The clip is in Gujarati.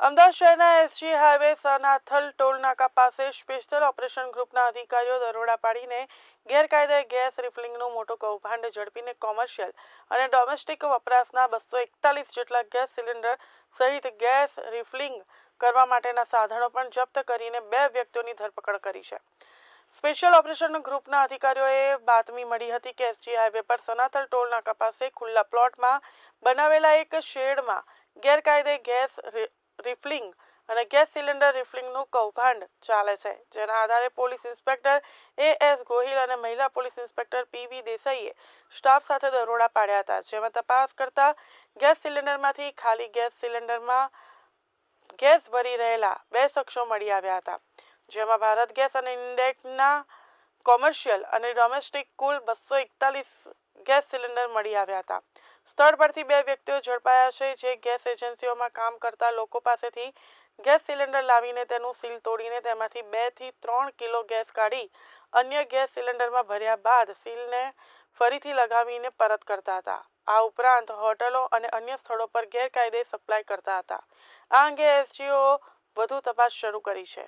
અમદાવાદ શહેરના એસજી હાઈવે સનાથલ ટોલ નાકા પાસે સ્પેશિયલ ઓપરેશન ગ્રુપના અધિકારીઓ દરોડા પાડીને ગેરકાયદે ગેસ રિફિલિંગનું મોટું કૌભાંડ ઝડપીને કોમર્શિયલ અને ડોમેસ્ટિક વપરાશના બસો એકતાલીસ જેટલા ગેસ સિલિન્ડર સહિત ગેસ રિફિલિંગ કરવા માટેના સાધનો પણ જપ્ત કરીને બે વ્યક્તિઓની ધરપકડ કરી છે. સ્પેશિયલ ઓપરેશન ગ્રુપના અધિકારીઓએ બાતમી મળી હતી કે એસજી હાઈવે પર સનાતલ ટોલ નાકા પાસે ખુલ્લા પ્લોટમાં બનાવેલા એક શેડમાં ગેરકાયદે ગેસ રિફિલિંગ અને ગેસ સિલિન્ડર રિફલિંગનું કૌભાંડ ચાલે છે. જેના આધારે police inspector A S Gohil અને મહિલા પોલીસ ઇન્સ્પેક્ટર પી વી દેસાઈએ સ્ટાફ સાથે દરોડા પાડ્યા હતા, જેમાં તપાસ કરતા ગેસ સિલિન્ડરમાંથી ખાલી ગેસ સિલિન્ડરમાં ગેસ ભરી રહેલા બે શખ્સો મળી આવ્યા હતા. જેમાં ભારત ગેસ અને ઇન્ડેક્સના કોમર્શિયલ અને ડોમેસ્ટિક કુલ બસો એકતાલીસ ગેસ સિલિન્ડર મળી આવ્યા હતા. સ્થળ પરથી બે વ્યક્તિઓ ઝડપાયા છે, જે ગેસ એજન્સીઓમાં કામ કરતા લોકો પાસેથી ગેસ સિલિન્ડર લાવીને તેનું સીલ તોડીને તેમાંથી બેથી ત્રણ કિલો ગેસ કાઢી અન્ય ગેસ સિલિન્ડરમાં ભર્યા બાદ સીલને ફરીથી લગાવીને પરત કરતા હતા. આ ઉપરાંત હોટલો અને અન્ય સ્થળો પર ગેરકાયદે સપ્લાય કરતા હતા. આ અંગે એસજીઓ વધુ તપાસ શરૂ કરી છે.